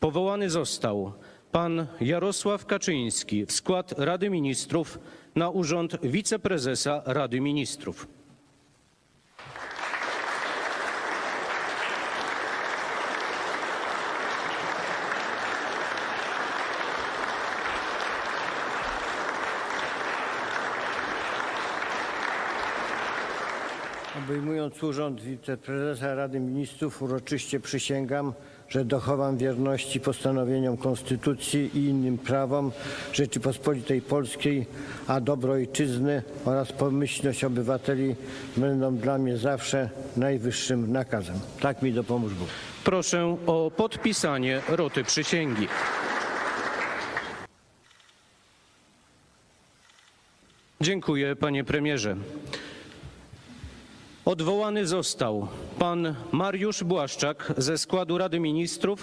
Powołany został pan Jarosław Kaczyński w skład Rady Ministrów na urząd wiceprezesa Rady Ministrów. Obejmując urząd wiceprezesa Rady Ministrów uroczyście przysięgam, że dochowam wierności postanowieniom Konstytucji i innym prawom Rzeczypospolitej Polskiej, a dobro ojczyzny oraz pomyślność obywateli będą dla mnie zawsze najwyższym nakazem. Tak mi dopomóż Bóg. Proszę o podpisanie roty przysięgi. Dziękuję, panie premierze. Odwołany został pan Mariusz Błaszczak ze składu Rady Ministrów